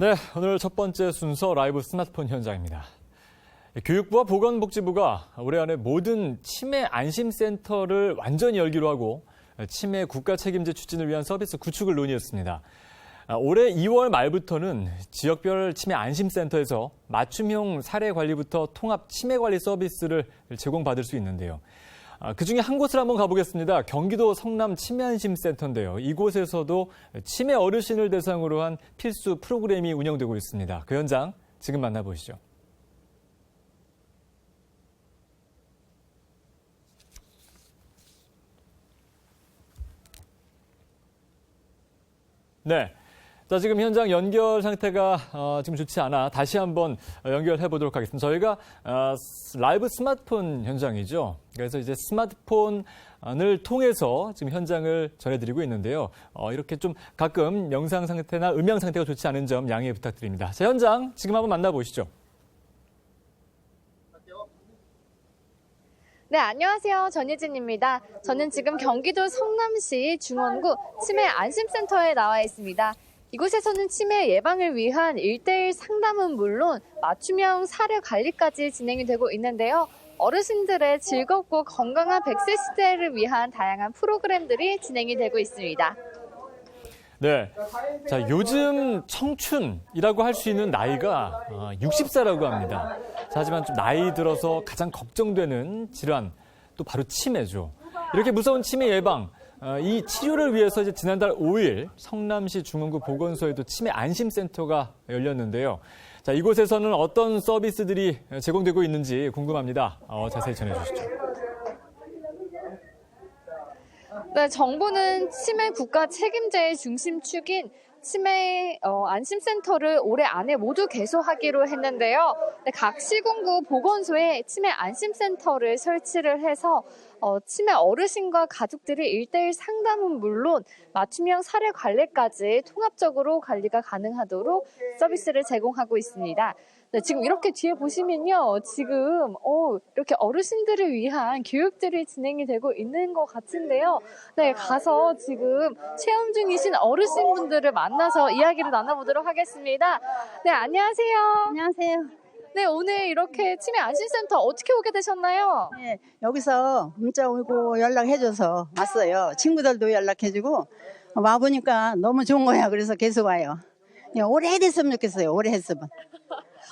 네, 오늘 첫 번째 순서 라이브 스마트폰 현장입니다. 교육부와 보건복지부가 올해 안에 모든 치매 안심센터를 완전히 열기로 하고 치매 국가 책임제 추진을 위한 서비스 구축을 논의했습니다. 아, 올해 2월 말부터는 지역별 치매 안심센터에서 맞춤형 사례 관리부터 통합 치매 관리 서비스를 제공받을 수 있는데요. 아, 그 중에 한 곳을 한번 가보겠습니다. 경기도 성남 치매안심센터인데요. 이곳에서도 치매 어르신을 대상으로 한 필수 프로그램이 운영되고 있습니다. 그 현장 지금 만나보시죠. 네. 자, 지금 현장 연결 상태가 어, 지금 좋지 않아 다시 한번 연결해 보도록 하겠습니다. 저희가 어, 라이브 스마트폰 현장이죠. 그래서 이제 스마트폰을 통해서 지금 현장을 전해드리고 있는데요. 어, 이렇게 좀 가끔 영상 상태나 음향 상태가 좋지 않은 점 양해 부탁드립니다. 자, 현장 지금 한번 만나보시죠. 네, 안녕하세요. 전예진입니다. 저는 지금 경기도 성남시 중원구 치매 안심센터에 나와 있습니다. 이곳에서는 치매 예방을 위한 1대1 상담은 물론 맞춤형 사례 관리까지 진행이 되고 있는데요. 어르신들의 즐겁고 건강한 100세 시대를 위한 다양한 프로그램들이 진행이 되고 있습니다. 네. 자, 요즘 청춘이라고 할 수 있는 나이가 60세라고 합니다. 자, 하지만 좀 나이 들어서 가장 걱정되는 질환, 또 바로 치매죠. 이렇게 무서운 치매 예방, 어, 이 치료를 위해서 이제 지난달 5일 성남시 중원구 보건소에도 치매 안심센터가 열렸는데요. 자, 이곳에서는 어떤 서비스들이 제공되고 있는지 궁금합니다. 어, 자세히 전해주시죠. 네, 정부는 치매 국가 책임제의 중심축인 치매 어, 안심센터를 올해 안에 모두 개소하기로 했는데요. 네, 각 시군구 보건소에 치매 안심센터를 설치를 해서 어, 치매 어르신과 가족들이 1대1 상담은 물론 맞춤형 사례 관리까지 통합적으로 관리가 가능하도록 서비스를 제공하고 있습니다. 네, 지금 이렇게 뒤에 보시면요. 지금 어, 이렇게 어르신들을 위한 교육들이 진행이 되고 있는 것 같은데요. 네, 가서 지금 체험 중이신 어르신분들을 만나서 이야기를 나눠보도록 하겠습니다. 네, 안녕하세요. 안녕하세요. 네, 오늘 이렇게 치매 안심센터 어떻게 오게 되셨나요? 네, 여기서 문자 오고 연락해줘서 왔어요. 친구들도 연락해주고 와보니까 너무 좋은 거야. 그래서 계속 와요. 네, 오래 됐으면 좋겠어요. 오래 했으면.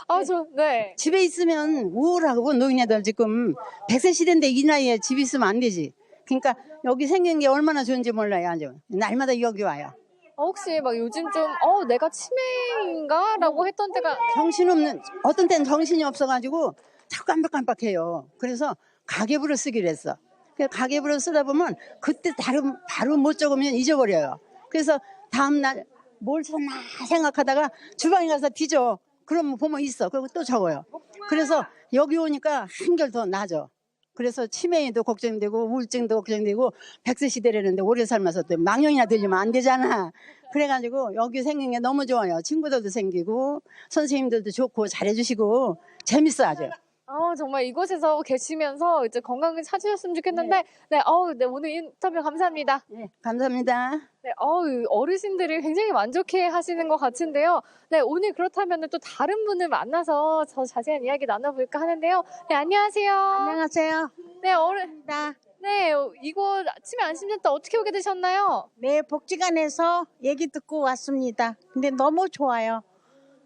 아, 저, 네. 집에 있으면 우울하고 노인네들 지금 100세 시대인데 이 나이에 집 있으면 안 되지. 그러니까 여기 생긴 게 얼마나 좋은지 몰라요. 아주. 날마다 여기 와요. 어, 혹시 막 요즘 좀, 어, 내가 치매 인가? 라고 했던 때가 정신없는 어떤 때는 정신이 없어가지고 자꾸 깜빡깜빡해요. 그래서 가계부를 쓰기로 했어. 그 가계부를 쓰다 보면 그때 다른 바로 못 적으면 잊어버려요. 그래서 다음 날뭘 썼나 생각하다가 주방에 가서 뒤져. 그러면 보면 있어. 그리고 또 적어요. 그래서 여기 오니까 한결 더 나아져. 그래서 치매도 걱정되고 우울증도 걱정되고 백세 시대라는데 오래 삶아서 또 망령이나 들리면 안 되잖아. 그래가지고 여기 생긴 게 너무 좋아요. 친구들도 생기고 선생님들도 좋고 잘해주시고 재밌어 아주. 어, 정말 이곳에서 계시면서 이제 건강을 찾으셨으면 좋겠는데, 네, 어우, 네, 오늘 인터뷰 감사합니다. 네, 감사합니다. 네, 어우, 어르신들이 굉장히 만족해 하시는 것 같은데요. 네, 오늘 그렇다면 또 다른 분을 만나서 더 자세한 이야기 나눠볼까 하는데요. 네, 안녕하세요. 안녕하세요. 네, 어른, 나, 네, 이곳 치매 안심센터 어떻게 오게 되셨나요? 네, 복지관에서 얘기 듣고 왔습니다. 근데 너무 좋아요.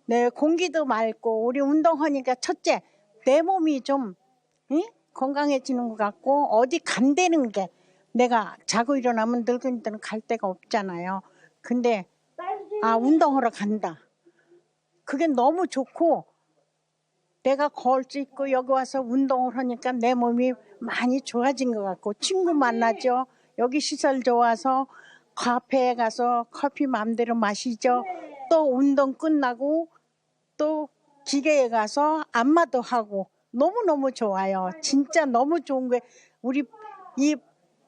네, 공기도 맑고, 우리 운동하니까 첫째, 내 몸이 좀, 응? 건강해지는 것 같고, 어디 간다는 게, 내가 자고 일어나면 늙은이들은 갈 데가 없잖아요. 근데, 아, 운동하러 간다. 그게 너무 좋고, 내가 걸수 있고 여기 와서 운동을 하니까 내 몸이 많이 좋아진 것 같고 친구 만나죠. 여기 시설 좋아서 카페에 가서 커피 마음대로 마시죠. 또 운동 끝나고 또 기계에 가서 안마도 하고 너무너무 좋아요. 진짜 너무 좋은 게 우리 이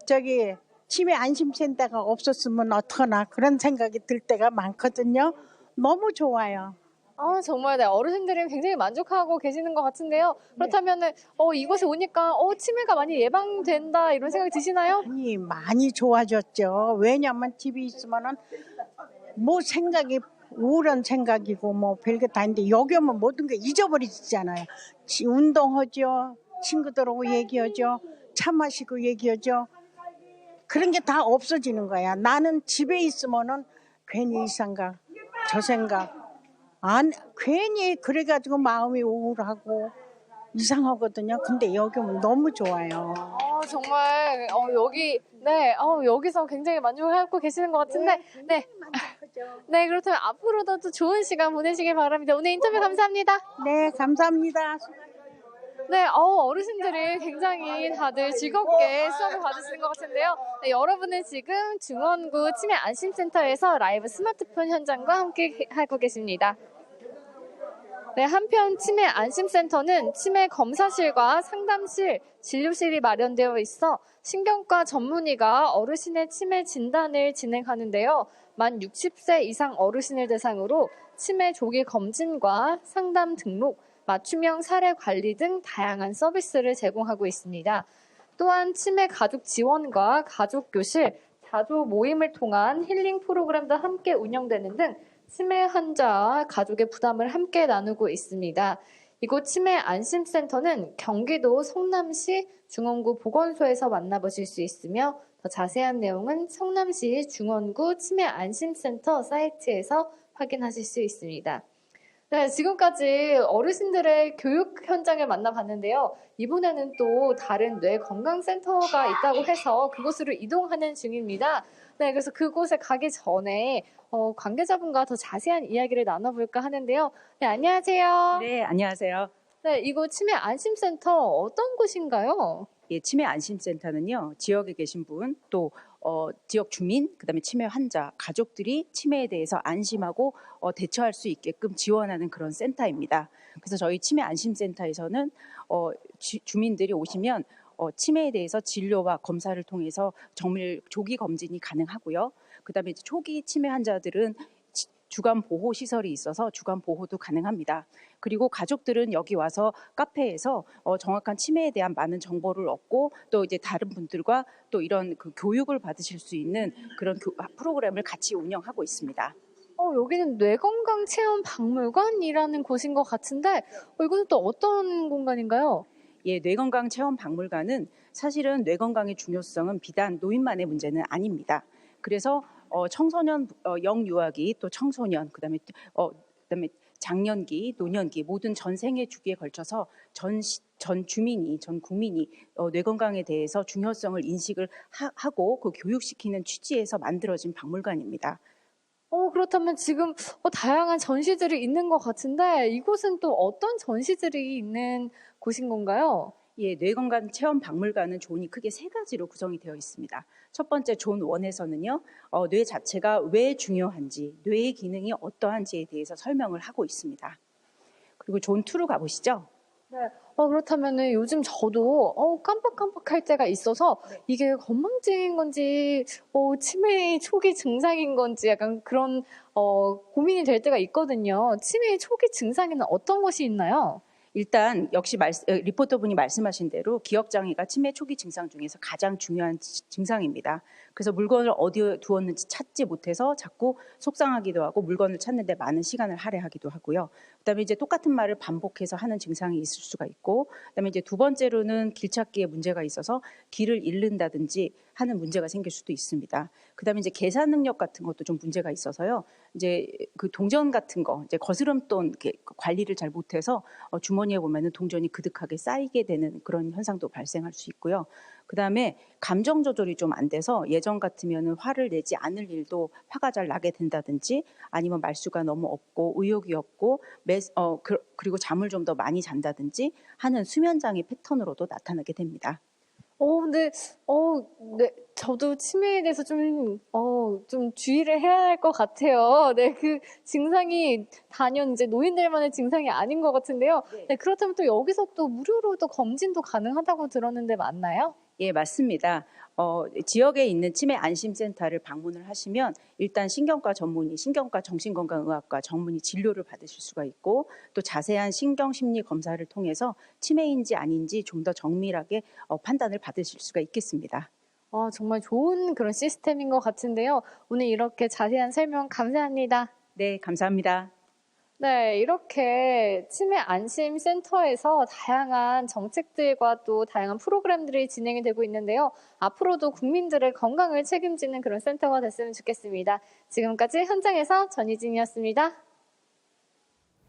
저기 치매 안심센터가 없었으면 어떡하나 그런 생각이 들 때가 많거든요. 너무 좋아요. 아, 정말 네, 어르신들이 굉장히 만족하고 계시는 것 같은데요. 그렇다면은, 어, 이곳에 오니까, 어, 치매가 많이 예방된다, 이런 생각이 드시나요? 많이 많이 좋아졌죠. 왜냐면 집에 있으면은 뭐 생각이 우울한 생각이고 뭐 별게 다 있는데 여기 오면 모든 게 잊어버리잖아요. 지- 운동하죠. 친구들하고 얘기하죠. 차 마시고 얘기하죠. 그런 게 다 없어지는 거야. 나는 집에 있으면은 괜히 이 생각, 저 생각. 안, 괜히 그래가지고 마음이 우울하고 이상하거든요. 근데 여기 오면 너무 좋아요. 어, 정말 어, 여기 네 어, 여기서 굉장히 만족하고 계시는 것 같은데 네. 네 그렇다면 앞으로도 또 좋은 시간 보내시길 바랍니다. 오늘 인터뷰 감사합니다. 네, 감사합니다. 네, 어, 어르신들이 굉장히 다들 즐겁게 수업을 받으시는 것 같은데요. 네, 여러분은 지금 중원구 치매 안심센터에서 라이브 스마트폰 현장과 함께 하고 계십니다. 네, 한편 치매 안심센터는 치매 검사실과 상담실, 진료실이 마련되어 있어 신경과 전문의가 어르신의 치매 진단을 진행하는데요. 만 60세 이상 어르신을 대상으로 치매 조기 검진과 상담 등록, 맞춤형 사례 관리 등 다양한 서비스를 제공하고 있습니다. 또한 치매 가족 지원과 가족 교실, 자조 모임을 통한 힐링 프로그램도 함께 운영되는 등 치매 환자와 가족의 부담을 함께 나누고 있습니다. 이곳 치매 안심센터는 경기도 성남시 중원구 보건소에서 만나보실 수 있으며 더 자세한 내용은 성남시 중원구 치매 안심센터 사이트에서 확인하실 수 있습니다. 네, 지금까지 어르신들의 교육 현장을 만나봤는데요. 이번에는 또 다른 뇌 건강센터가 있다고 해서 그곳으로 이동하는 중입니다. 네, 그래서 그곳에 가기 전에 어, 관계자분과 더 자세한 이야기를 나눠볼까 하는데요. 네, 안녕하세요. 네. 네, 안녕하세요. 이곳 치매 안심센터 어떤 곳인가요? 예, 치매 안심센터는요, 지역에 계신 분, 또, 어, 지역 주민, 그 다음에 치매 환자, 가족들이 치매에 대해서 안심하고 어, 대처할 수 있게끔 지원하는 그런 센터입니다. 그래서 저희 치매 안심센터에서는 어, 주, 주민들이 오시면 어, 치매에 대해서 진료와 검사를 통해서 정밀 조기 검진이 가능하고요. 그 다음에 초기 치매 환자들은 치- 주간 보호 시설이 있어서 주간 보호도 가능합니다. 그리고 가족들은 여기 와서 카페에서 어, 정확한 치매에 대한 많은 정보를 얻고 또 이제 다른 분들과 또 이런 그 교육을 받으실 수 있는 그런 교- 아, 프로그램을 같이 운영하고 있습니다. 어, 여기는 뇌건강 체험 박물관이라는 곳인 것 같은데 어, 이곳은 또 어떤 공간인가요? 예, 뇌건강 체험 박물관은 사실은 뇌 건강의 중요성은 비단 노인만의 문제는 아닙니다. 그래서 어, 청소년, 어, 영유아기, 또 청소년, 그다음에 어, 그다음에 장년기, 노년기 모든 전 생애 주기에 걸쳐서 전, 시- 전 주민이, 전 국민이 어, 뇌 건강에 대해서 중요성을 인식을 하, 고그 교육시키는 취지에서 만들어진 박물관입니다. 어, 그렇다면 지금 어, 다양한 전시들이 있는 것 같은데 이곳은 또 어떤 전시들이 있는 곳인 건가요? 예, 뇌건강 체험 박물관은 존이 크게 세 가지로 구성이 되어 있습니다. 첫 번째 존 1에서는요, 어, 뇌 자체가 왜 중요한지, 뇌의 기능이 어떠한지에 대해서 설명을 하고 있습니다. 그리고 존 2로 가보시죠. 어, 그렇다면은 요즘 저도 어, 깜빡깜빡할 때가 있어서 이게 건망증인 건지 어, 치매 초기 증상인 건지 약간 그런 어, 고민이 될 때가 있거든요. 치매 초기 증상에는 어떤 것이 있나요? 일단 역시 말, 어, 리포터분이 말씀하신 대로 기억 장애가 치매 초기 증상 중에서 가장 중요한 지- 증상입니다. 그래서 물건을 어디에 두었는지 찾지 못해서 자꾸 속상하기도 하고 물건을 찾는데 많은 시간을 할애하기도 하고요. 그다음에 이제 똑같은 말을 반복해서 하는 증상이 있을 수가 있고, 그다음에 이제 두 번째로는 길 찾기에 문제가 있어서 길을 잃는다든지 하는 문제가 생길 수도 있습니다. 그다음에 이제 계산 능력 같은 것도 좀 문제가 있어서요. 이제 그 동전 같은 거, 이제 거스름돈 관리를 잘 못해서 어, 주머니에 보면은 동전이 그득하게 쌓이게 되는 그런 현상도 발생할 수 있고요. 그 다음에 감정 조절이 좀 안 돼서 예전 같으면은 화를 내지 않을 일도 화가 잘 나게 된다든지 아니면 말수가 너무 없고 의욕이 없고 매, 어, 그, 그리고 잠을 좀 더 많이 잔다든지 하는 수면 장애 패턴으로도 나타나게 됩니다. 어, 근데, 어, 네, 저도 치매에 대해서 좀, 어, 좀 주의를 해야 할 것 같아요. 네, 그 증상이 단연 이제 노인들만의 증상이 아닌 것 같은데요. 네, 그렇다면 또 여기서 또 무료로 또 검진도 가능하다고 들었는데 맞나요? 예, 맞습니다. 어, 지역에 있는 치매 안심센터를 방문을 하시면 일단 신경과 전문의, 신경과 정신건강의학과 전문의 진료를 받으실 수가 있고 또 자세한 신경심리 검사를 통해서 치매인지 아닌지 좀 더 정밀하게 어, 판단을 받으실 수가 있겠습니다. 아, 정말 좋은 그런 시스템인 것 같은데요. 오늘 이렇게 자세한 설명 감사합니다. 네, 감사합니다. 네, 이렇게 치매 안심 센터에서 다양한 정책들과 또 다양한 프로그램들이 진행이 되고 있는데요. 앞으로도 국민들의 건강을 책임지는 그런 센터가 됐으면 좋겠습니다. 지금까지 현장에서 전희진이었습니다.